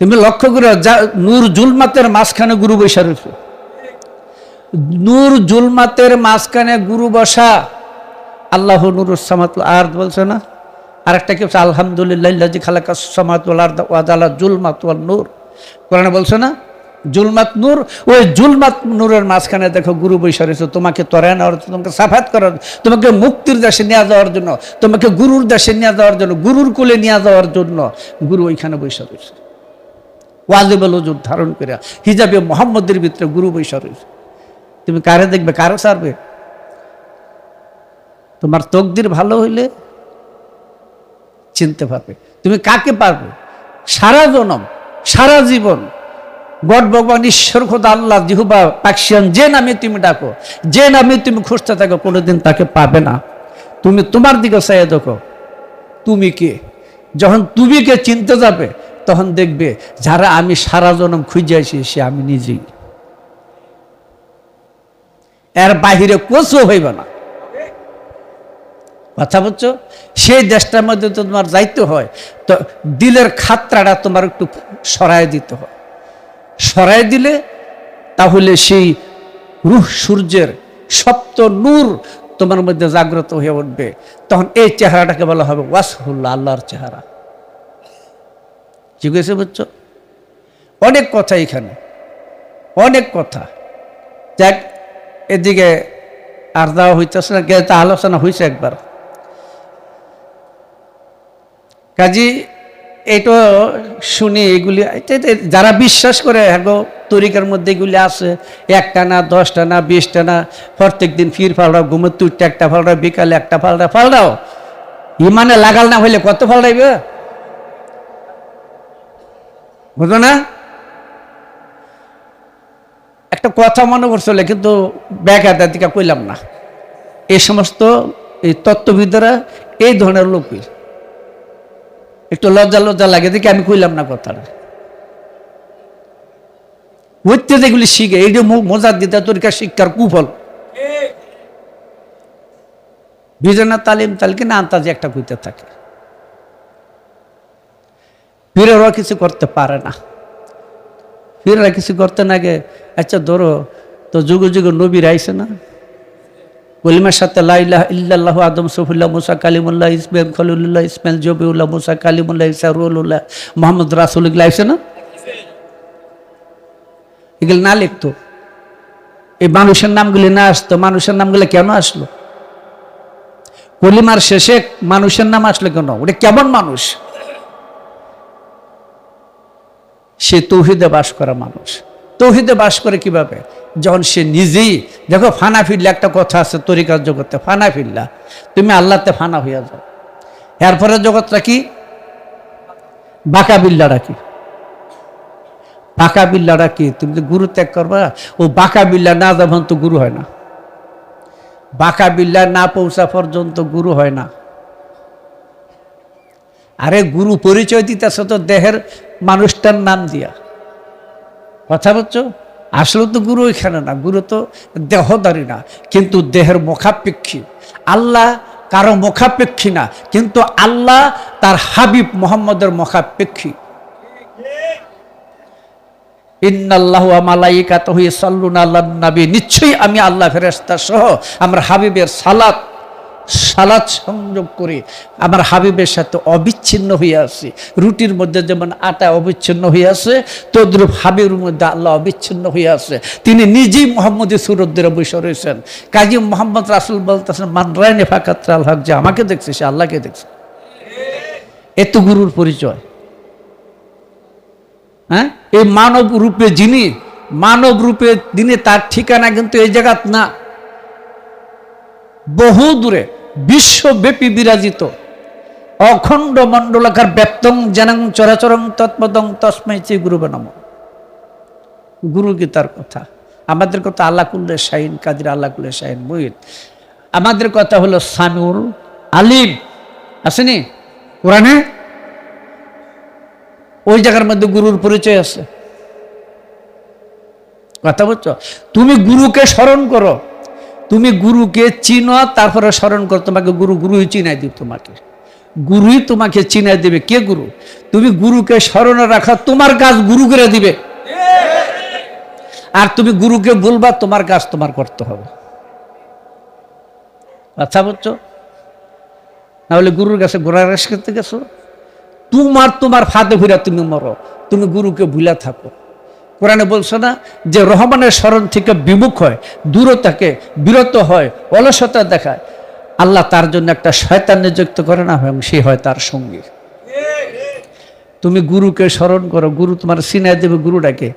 তুমি লক্ষ্য করে যা নূর জুলমাতের মাঝখানে গুরু বৈশা রয়েছে। নূর জুলমাতের মাঝখানে গুরু বসা আল্লাহ নুর আর বলছে না? আরেকটা কি হচ্ছে আলহামদুলিল্লাহ আর জুলমাত নূর। কোরআনে বলছে না? জুলমাত নূর ওই জুলমাত নূরের মাঝখানে দেখো গুরু বৈশা রয়েছে। তোমাকে তরায় নেওয়ার জন্য, তোমাকে সাফাত করার তোমাকে মুক্তির দেশে নিয়ে যাওয়ার জন্য তোমাকে গুরুর দেশে নিয়ে যাওয়ার জন্য গুরুর কোলে নিয়ে যাওয়ার জন্য গুরু ওইখানে বৈশা রয়েছে। ওয়াজিবল ওজুর ধারণ করে হিজাবে মোহাম্মদের ভিতরে গুরু বৈশা রয়েছে। তুমি কারে দেখবে? কারে সারবে? তোমার তকদির ভালো হইলে চিনতে পারবে। তুমি কাকে পারবে? সারা জনম, সারা জীবন গড ভগবান, ঈশ্বর, খোদা, আল্লাহ, জিহুবা পাকশিয়ান যে নামে তুমি ডাকো, যে নামে তুমি খুঁজতে থাকো, কোনোদিন তাকে পাবে না। তুমি তোমার দিকে চাইয়ে দেখো, তুমি কে? যখন তুমি কে, চিনতে যাবে তখন দেখবে যারা আমি সারা জনম খুঁজে আসি, সে আমি নিজেই। এর বাহিরে কোচও হইবে না। কথা বুঝছ? সেই দেশটার মধ্যে তো তোমার যাইতে হয়, তো দিলের খাতরাটা তোমার একটু সরাই দিতে হয়। সরাই দিলে তাহলে সেই রুহ সূর্যের সপ্ত নূর তোমার মধ্যে জাগ্রত হয়ে উঠবে। তখন এই চেহারাটাকে বলা হবে ওয়াসফুল্লাহ আল্লাহর চেহারা। ঠিক আছে বুঝছ অনেক কথা এখানে, অনেক কথা। যাক, এদিকে আর দেওয়া হইতেছে না তা আলোচনা হয়েছে একবার। কাজী এটা শুনি এগুলি যারা বিশ্বাস করে হ্যাঁ তরিকার মধ্যে এগুলি আছে। একটা না, দশটা না, বিশটা না, প্রত্যেক দিন ফির ফালড়াও ঘুমে তুইটা একটা ফালড়াও বিকালে একটা ফালড়া ফালড়াও ইমানে লাগাল না হইলে কত ফালড়াইবে বুঝো না? একটা কথা মনে করছিল কিন্তু ব্যাঘাতের দিকে কইলাম না। এই সমস্ত এই তত্ত্ববিদরা এই ধরনের লোকই। একটু লজ্জা লজ্জা লাগে দেখি আমি কইলাম না কথাটা। হইতে যেগুলি শিখে এই যে মজার দিতে তরিকা শিক্ষার কুফল। বিজনা তালিম তালিকে না আন্তাজে একটা কইতে থাকে। পীরেরা কিছু করতে পারে না। পীরেরা কিছু করতে নাগে আচ্ছা ধরো, তো যুগ যুগ নবীর আইসে না? কলিমার সাথে লাইলাহ ইল্লাল্লাহু আদম সফুল্লাহ মুসা কালিমুল্লাহ ইসমাইল খলিলুল্লাহ ইসমাইল জবিউল্লাহ মুসা কালিমুল্লাহ ইসা রুল্লাহ মোহাম্মদ রাসুল এগুলো আইসে না? এগুলো না লিখতো। এই মানুষের নামগুলি না আসতো। মানুষের নামগুলো কেন আসলো? কলিমার শেষে মানুষের নাম আসলো কেন? ওটা কেমন মানুষ? সে তৌহিদে বাস করা মানুষ। তৌহিদে বাস করে কীভাবে? যখন সে নিজেই, দেখো, ফানা ফিরলে একটা কথা আছে তরিকার জগতে, ফানা ফিরলা। তুমি আল্লাহতে ফানা হইয়া যাও। এরপরে জগৎটা কি? বাঁকা বিল্লাটা কি? বাঁকা বিল্লাটা কি? তুমি তো গুরু ত্যাগ করবা, ও বাঁকা বিল্লা না যখন তো গুরু হয় না। বাঁকা বিল্লা না পৌঁছা পর্যন্ত গুরু হয় না। আরে গুরু পরিচয় দিতেছে তো দেহের মানুষটার নাম দিয়া। কথা বলছো? আসলে তো গুরু এখানে না, গুরু তো দেহদারি না, কিন্তু দেহের মুখাপেক্ষী। আল্লাহ কারও মুখাপেক্ষী না, কিন্তু আল্লাহ তার হাবিব মোহাম্মদের মুখাপেক্ষী। নিশ্চয়ই আমি আল্লাহ ফেরেশতা সহ আমরা হাবিবের সালাত সালাত সংযোগ করে, আমার হাবিবের সাথে অবিচ্ছিন্ন হয়ে আছে রুটির মধ্যে যেমন আটা অবিচ্ছিন্ন হয়ে আছে তদ্রুপ হাবিবের মধ্যে আল্লাহ অবিচ্ছিন্ন হয়ে আছে তিনি নিজেই মোহাম্মদী সুরদ্দের বসে রয়েছেন। কাজী মোহাম্মদ রাসুল বলতেছেন মানরায়নে ফাকাত আল হক। যে আমাকে দেখছে, সে আল্লাহকে দেখছে। এত গুরুর পরিচয়। হ্যাঁ? এই মানব রূপে যিনি, মানব রূপে দিনে তার ঠিকানা কিন্তু এই জায়গাত না। বহু দূরে। বিশ্বব্যাপী বিরাজিত। অখণ্ড মণ্ডলাকার ব্যপ্তং জানাং চরাচরং তৎপদং তস্মাই চি গুরু নাম গুরু গীতার কথা। আমাদের কথা আল্লাহ কুল্লে শাহিন কাদির আল্লাহ কুল্লে শাহিন মুহিত আমাদের কথা হলো সামিউল আলিম। আসেনি কোরআনে? ওই জায়গার মধ্যে গুরুর পরিচয় আছে। কথা বলছো? তুমি গুরুকে স্মরণ করো। তুমি গুরুকে চিনো, তারপরে স্মরণ করো, তোমাকে গুরু, গুরুই চিনাই দিব তোমাকে। গুরুই তোমাকে চিনাই দেবে। কে গুরু? তুমি গুরুকে স্মরণে রাখা, তোমার কাজ গুরু করে দিবে। আর তুমি গুরুকে বলবা, তোমার কাজ তোমার করতে হবে। আচ্ছা বুঝছ নাহলে গুরুর কাছে গোড়ার রেস করতে গেছো? তোমার তোমার ফাঁদে ঘুরা তুমি মরো। তুমি গুরুকে ভুলে থাকো। কোরআনে বলছো না যে রহমানের স্মরণ থেকে বিমুখ হয় দূর থাকে বিরত হয়, অলসতা দেখায়। আল্লাহ তার জন্য একটা শয়তান নিযুক্ত করে না, এবং সে হয় তার সঙ্গী। তুমি গুরুকে স্মরণ করো, গুরু তোমার সিনাই দেবে গুরুটাকে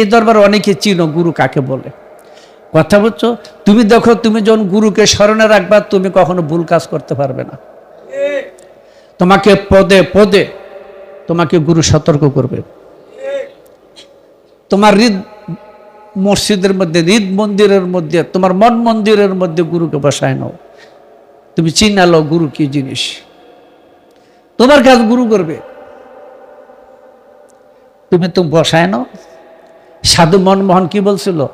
এই দরবার অনেকে চিনো গুরু কাকে বলে। কথা বলছো তুমি দেখো, তুমি যখন গুরুকে স্মরণে রাখবা, তুমি কখনো ভুল কাজ করতে পারবে না। তোমাকে পদে পদে তোমাকে গুরু সতর্ক করবে। তোমার হৃদ মসজিদের মধ্যে, হৃদ মন্দিরের মধ্যে, তোমার মন মন্দিরের মধ্যে গুরুকে বসায় নাও। তুমি চিনালো গুরু কি জিনিস? তোমার কাজ গুরু করবে। তুমি তো বসায় নাও। সাধু মনমোহন কি বলছিল?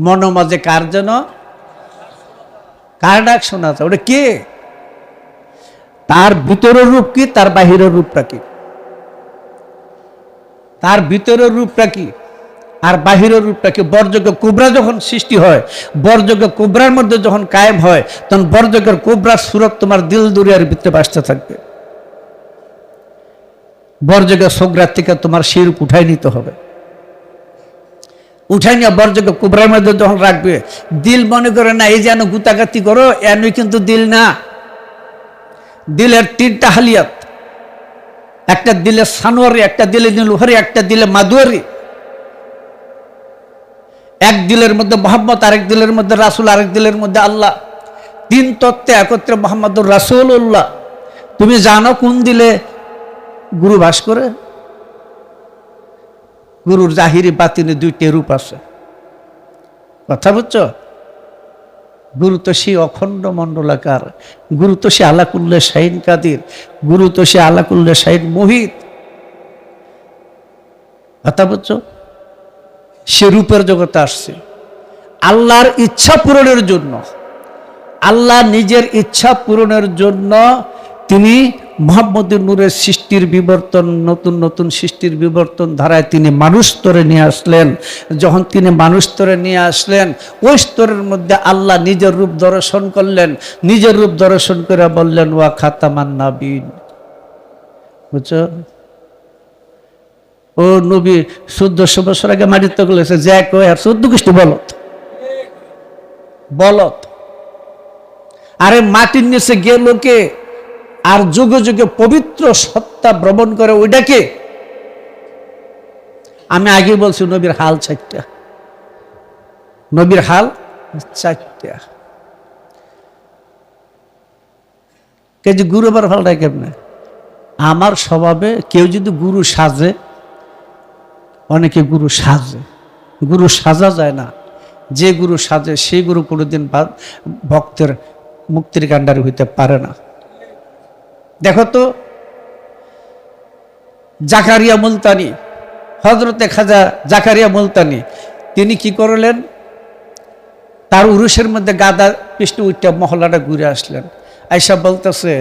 মন মাঝে কার যেন? কার ডাক শোনা যায়? ওটা কে? তার ভিতরের রূপ কি, তার বাহিরের রূপটা কি? তার ভিতরের রূপটা কি? আর বাহিরের রূপটা কি? বর্জকে কোবরা যখন সৃষ্টি হয় বর্জকে কোবরার মধ্যে যখন কায়েম হয়, তখন বর্জকের কোবরার সুরত তোমার দিল দুরিয়ার ভিতরে বাসতে থাকবে। বর্জকে সোগ্রার থেকে তোমার শিরূপ উঠাই নিতে হবে। উঠাই নিয়ে বর্জকে কোবরার মধ্যে যখন রাখবে, দিল মনে করে, না, এই যেন গুতাগাতি করো, এনই কিন্তু দিল না। দিলের তিনটা হালিয়াত একটা দিলে সানোয়ারি, একটা দিলে নীলুহারি একটা দিলে মাদুয়ারি। এক দিলের মধ্যে মোহাম্মদ, আরেক দিলের মধ্যে রাসুল, আরেক দিলের মধ্যে আল্লাহ। তিন তত্ত্বে একত্রে মোহাম্মদুর রাসুল্লাহ তুমি জানো কোন দিলে গুরু বাস করে? গুরুর জাহিরি বাতিনে দুইটি রূপ আছে। কথা বুঝছ? গুরু তো সে অখণ্ড মণ্ডলাকার গুরু তো সে আলাকুল্লে শাহিন কাদির গুরু তো সে আলাকুল্লে শাহিন মোহিত। কথা বলছ সে রূপের জগতে আসছে। আল্লাহর ইচ্ছা পূরণের জন্য, আল্লাহ নিজের ইচ্ছা পূরণের জন্য তিনি মোহাম্মদুর নূরের সৃষ্টির বিবর্তন, নতুন নতুন সৃষ্টির বিবর্তন ধারায় তিনি মানুষ স্তরে নিয়ে আসলেন। যখন তিনি মানুষ স্তরে নিয়ে আসলেন, ওই স্তরের মধ্যে আল্লাহ নিজের রূপ দর্শন করলেন। নিজের রূপ দর্শন করে বললেন, ওয়া খাতামান নাবিন বুঝছ? ও নবী, চোদ্দশো বছর আগে মাটিতে গেলেছে যে কয়, আর চোদ্দ খ্রিস্ট বলত? বলত। আরে মাটির নিচে গিয়ে লোকে আর যুগে যুগে পবিত্র সত্তা ভ্রমণ করে ওইটাকে। আমি আগে বলছি নবীর হাল চারটা। নবীর হাল চারটা। কে যে গুরু আবার ভালটা কেমনে? আমার স্বভাবে কেউ যদি গুরু সাজে, অনেকে গুরু সাজে। গুরু সাজা যায় না। যে গুরু সাজে, সেই গুরু কোনোদিন ভক্তের মুক্তির কাণ্ডারি হইতে পারে না। দেখো তো, জাকারিয়া মুলতানি হজরতে খাজা জাকারিয়া মুলতানি, তিনি কি করলেন? তার উরুষের মধ্যে গাদা পৃষ্ঠ উঠটা মহলাটা ঘুরে আসলেন। আইসা বলতেছে,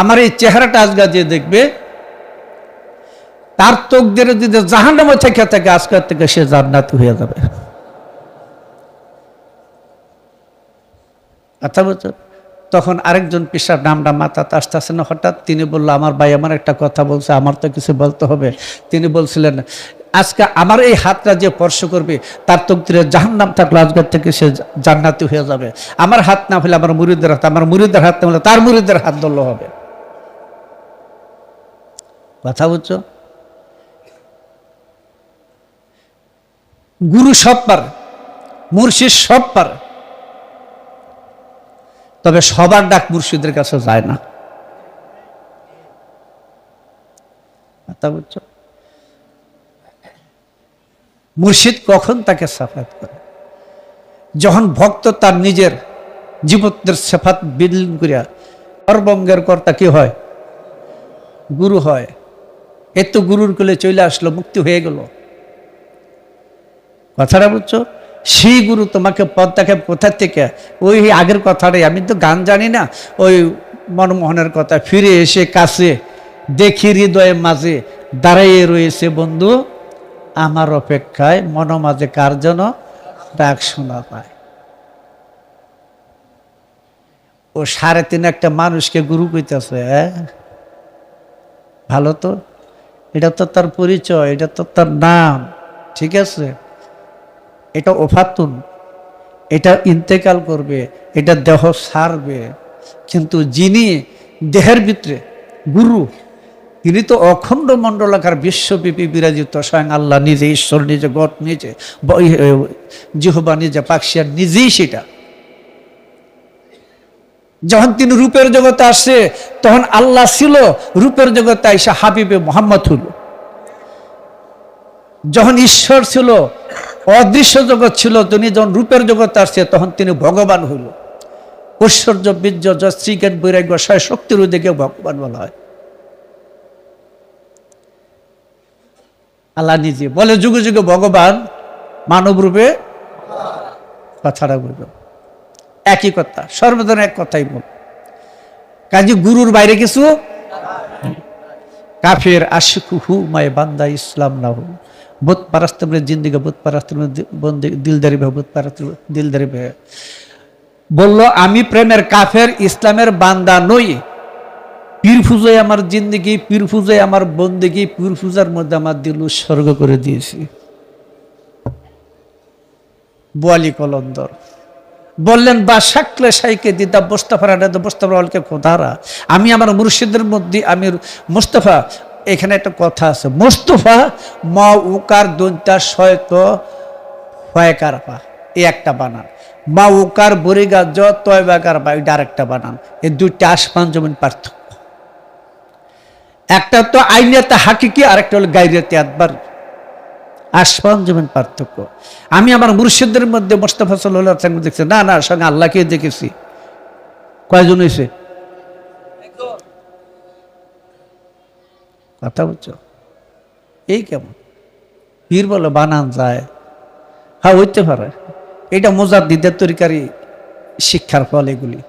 আমার এই চেহারাটা আজগা যে দেখবে, তার তোকদের যদি জাহান্নামে থেকে থাকে আজকের থেকে সে জান্নাত হয়ে যাবে। আচ্ছা বুঝছ তখন আরেকজন পিসার নামটা মাথাতে আসতেছে না হঠাৎ। তিনি বলল, আমার ভাই আমার একটা কথা বলছে, আমার তো কিছু বলতে হবে। তিনি বলছিলেন, আজকে আমার এই হাতটা যে স্পর্শ করবে, তার তকদিরে জাহান্নাম থাকলে আজকের থেকে সে জান্নাতি হয়ে যাবে। আমার হাত না হলে আমার মুরিদের হাত, আমার মুরিদের হাত না হলে তার মুরিদের হাত ধরলে হবে। কথা বুঝছ? গুরু সব পারে মুর্শিদ সব পারে তবে সবার ডাক মুর্শিদের কাছে যায় না। মুর্শিদ কখন তাকে সাফাত করে? যখন ভক্ত তার নিজের জীবনের সেফাত বিলীন করিয়া সর্বঙ্গের কর্তা কি হয়? গুরু হয়। এত গুরুর কোলে চলে আসলো, মুক্তি হয়ে গেল। কথাটা বুঝছ? সেই গুরু তোমাকে পথ দেখে থেকে? ওই আগের কথাটাই। আমি তো গান জানি না। ওই মনমোহনের কথা। ফিরে এসে কাছে দেখি হৃদয়ের মাঝে দাঁড়াইয়ে রয়েছে বন্ধু। আমার অপেক্ষায় মনোমাঝে কার যেন ডাক শোনা পায়। ও সাড়ে তিন একটা মানুষকে গুরু কইতেছে ভালো তো? এটা তো তার পরিচয়, এটা তো তার নাম, ঠিক আছে? এটা ওফাতুন, এটা ইন্তেকাল করবে, এটা দেহ সারবে। কিন্তু যিনি দেহের ভিতরে গুরু, তিনি তো অখণ্ড মণ্ডলাকার বিশ্বব্যাপী বিরাজিত, স্বয়ং আল্লাহ নিজে, ঈশ্বর নিজে গট নিজে জিহবা নিজে, পাকশিয়ার নিজেই সেটা। যখন তিনি রূপের জগতে আসছে তখন আল্লাহ ছিল রূপের জগতে আইসা হাবিবে মোহাম্মদ হল। যখন ঈশ্বর ছিল অদৃশ্য জগৎ ছিল, তিনি যখন রূপের জগতে আসছে, তখন তিনি ভগবান হইল। ঐশ্বর্য, বীর্য শ্রীজ্ঞান, বৈরাগ্য সয় শক্তির উদ্যোগে ভগবান বলা হয়। আল্লাহ নিজে বলে, যুগে যুগে ভগবান মানব রূপে কথাটা বলবে একই কথা সর্বদান এক কথাই বল। কাজে গুরুর বাইরে কিছু কাফের আশিকুহু মায় বান্দা ইসলাম না হু পারাস্তমের জিন্দিগা বুত পারাস্তমের বন্দি দিলদারি ভাবে বুত পারাস্তম দিলদারি ভাবে বলল, আমি প্রেমের কাফের, ইসলামের বান্দা নই। পীর ফুজোয় আমার জিন্দিগি, পীর ফুজোয় আমার বন্দিগি, পীর ফুজার মধ্যে আমার দিল উৎসর্গ করে দিয়েছি। বোয়ালি কলন্দর। বললেন, বা শাকলে সাইকে দিদা মোস্তফা রাডা মোস্তফা অলকে খোদারা। আমি আমার মুর্শিদের মধ্যে আমি মোস্তফা এখানে একটা কথা আছে, মোস্তফা ম উকার দন্তা শয়ত হয়কার পা এই একটা বানান। মা উকার বরিগা জ তয়বাকার পা এটা আরেকটা বানান, এই দুইটা আসমান জমিন পার্থক্য। একটা তো আইনিয়াতে হাকিকি, আরেকটা হলো গাইরিয়াতে একবার আসমান জমিন পার্থক্য। আমি আমার মুর্শিদের মধ্যে মোস্তফা সাল্লাহ দেখছি, না না, সঙ্গে আল্লাহকে দেখেছি। কয়জন হয়েছে কথা বলছো এই কেমন? পীর বলে, বানান যায়। হ্যাঁ হইতে পারে। এটা মোজার দিদের তরিকারই শিক্ষার ফল এগুলি।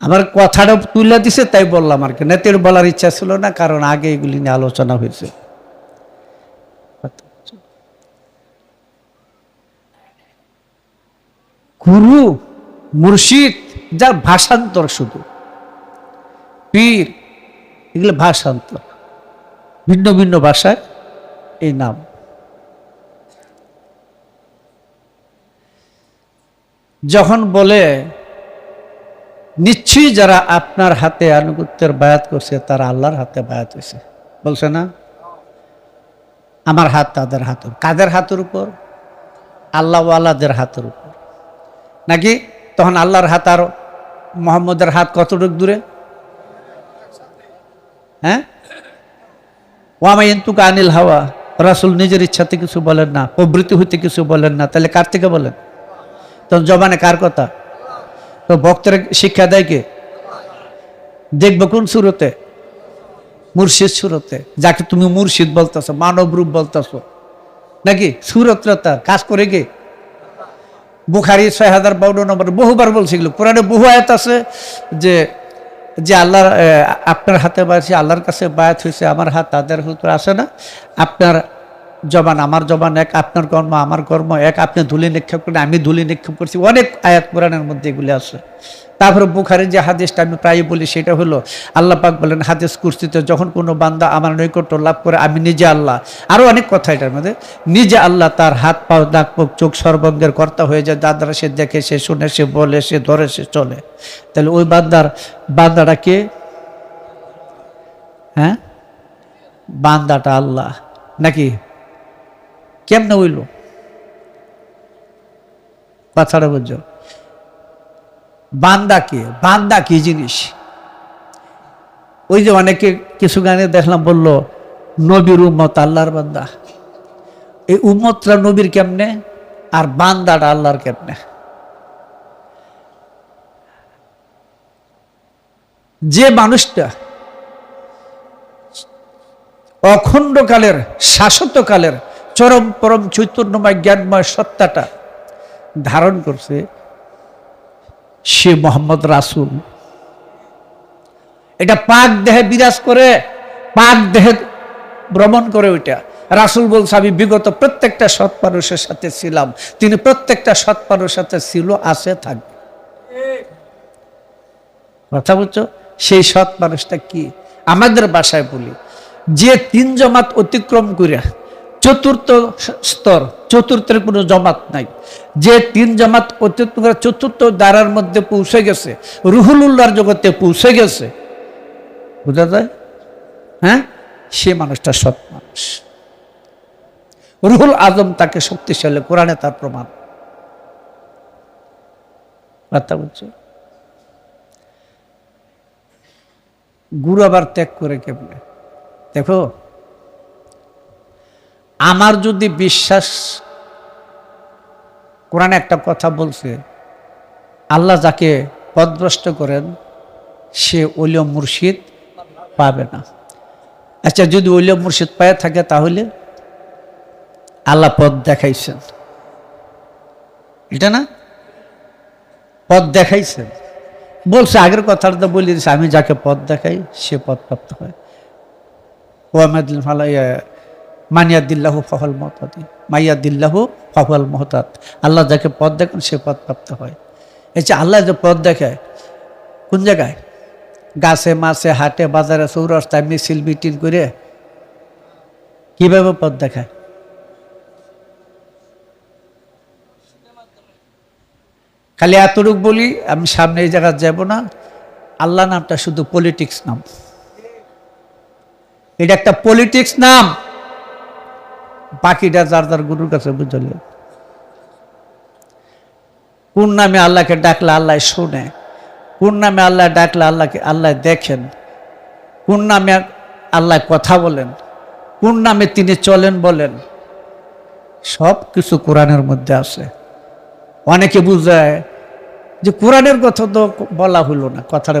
আমার কথাটা তুলে দিছে, তাই বললাম আর কি। নেতের বলার ইচ্ছা ছিল না, কারণ আগে এগুলি নিয়ে আলোচনা হয়েছে। গুরু, মুর্শিদ, যার ভাষান্তর শুধু। পীর এগুলো ভাষান্তর ভিন্ন ভিন্ন ভাষায় এই নাম। যখন বলে, নিশ্চয়ই যারা আপনার হাতে আনুগত্যের বায়াত করছে, তারা আল্লাহর হাতে বায়াত হয়েছে। বলছে না? আমার হাত তাদের হাত কাদের হাতের উপর? আল্লাহওয়ালাদের হাতের উপর। নাকি তখন আল্লাহর হাত আর মোহাম্মদের হাত কতটুক দূরে? হ্যাঁ? ওয়ামাইন্তুকা আনিল হাওয়া। রাসুল নিজের ইচ্ছাতে কিছু বলেন না, প্রবৃত্তি হইতে কিছু বলেন না। তাহলে কার থেকে বলেন? তখন জবানে কার কথা? তো ভক্তের শিক্ষা দেয় কে? দেখব কোন সুরতে? মুর্শিদ সুরতে। যাকে তুমি মুর্শিদ বলতেছো, মানব রূপ বলতেছো। নাকি? সুরতটা তার কাজ করে কে? বুখারি ছয় হাজার বাউন্ন নম্বর বহুবার বলছে এগুলো। কোরআনে বহু আয়াত আছে যে যে আল্লাহর আপনার হাতে বাড়ছে আল্লাহর কাছে বায়াত হয়েছে আমার হাত তাদের উপর আসে না। আপনার জবান, আমার জবান এক, আপনার কর্ম, আমার কর্ম এক, আপনি ধুলি নিক্ষেপ করেন, আমি ধুলি নিক্ষেপ করছি। অনেক আয়াত কোরআনের মধ্যে এগুলি আছে। তারপরে বুখারের যে হাদিসটা আমি প্রায় বলি, সেটা হলো, আল্লাহ পাক বলেন, হাদিস কুর্সিতে যখন কোনো বান্দা আমার নৈকট্য লাভ করে, আমি নিজে আল্লাহ। আরও অনেক কথা এটার মধ্যে। নিজে আল্লাহ তার হাত পাও নাক, মুখ, চোখ সর্বঙ্গের কর্তা হয়ে যায় দ্বারা সে দেখে, সে শুনে, সে বলে, সে ধরে, সে চলে। তাহলে ওই বান্দার, বান্দাটা কে? হ্যাঁ? বান্দাটা আল্লাহ। নাকি? কেমনে হইল? কথাটা বুঝছ বান্দা কে? বান্দা কি জিনিস? ওই যে অনেকে কিছু গানে দেখলাম বলল, নবীর উম্মত আল্লাহর বান্দা। এই উম্মতরা নবীর কেমনে আর বান্দাটা আল্লাহর কেমনে? যে মানুষটা অখণ্ডকালের, শাশ্বতকালের চরম পরম চৈতন্যময় জ্ঞানময় সত্তাটা ধারণ করছে সে মোহাম্মদ রাসুল। এটা পাক দেহে বিরাজ করে, পাক দেহে ভ্রমণ করে ওইটা। রাসুল বলছে, আমি বিগত প্রত্যেকটা সৎ মানুষের সাথে ছিলাম। তিনি প্রত্যেকটা সৎ মানুষের সাথে ছিল, আছে থাকবে কথা বলছো সেই সৎ মানুষটা কি? আমাদের বাসায় বলি, যে তিন জমাত অতিক্রম করে চতুর্থ স্তর, চতুর্থের কোনো জমাত নাই। যে তিন জামাত চতুর্থ দ্বারার মধ্যে পৌঁছে গেছে রুহুল উল্লাহর জগতে পৌঁছে গেছে। বোঝা যায়? হ্যাঁ? সে মানুষটা সৎ মানুষ। রুহুল আজম তাকে শক্তিশালী, কোরআনে তার প্রমাণ। বার্তা বলছো? গুরু আবার ত্যাগ করে কেমনে? দেখো আমার যদি বিশ্বাস, কোরআনে একটা কথা বলছে, আল্লাহ যাকে পদভ্রষ্ট করেন, সে ওলিয় মুর্শিদ পাবে না। আচ্ছা যদি ওলিয় মুর্শিদ পায়ে থাকে তাহলে আল্লাহ পদ দেখাইছেন। এটা না? পদ দেখাইছেন। বলছে, আগের কথাটা বলে আমি যাকে পদ দেখাই, সে পদ প্রাপ্ত হয় ওয়ামাদিল ফালাইয়া মানিয়া দিল্লাহু ফহল মহতাদি মাইয়া দিল্লাহু ফহল মহতাদ। আল্লাহ যাকে পদ দেখেন, সে পদ প্রাপ্ত হয়। এই যে আল্লাহ যে পদ দেখে, কোন জায়গায়? গাছে, মাছে, হাটে, বাজারে, চৌরাস্তায় মিছিল, মিটিং করে কীভাবে পদ দেখায়? খালি এতটুক বলি, আমি সামনে এই জায়গায় যাব না। আল্লাহ নামটা শুধু পলিটিক্স নাম। এটা একটা পলিটিক্স নাম। বাকিটা যার যার গুরুর কাছে বুঝলে কোন নামে আল্লাহকে ডাকলে আল্লাহ শোনে, কোন নামে আল্লাহ ডাকলে আল্লাহকে আল্লাহ দেখেন, কোন নামে আল্লাহ কথা বলেন, কোন নামে তিনি চলেন বলেন, সব কিছু কোরআনের মধ্যে আছে। অনেকে বুঝায় যে কোরআনের কথা তো বলা হলো না, কথাটা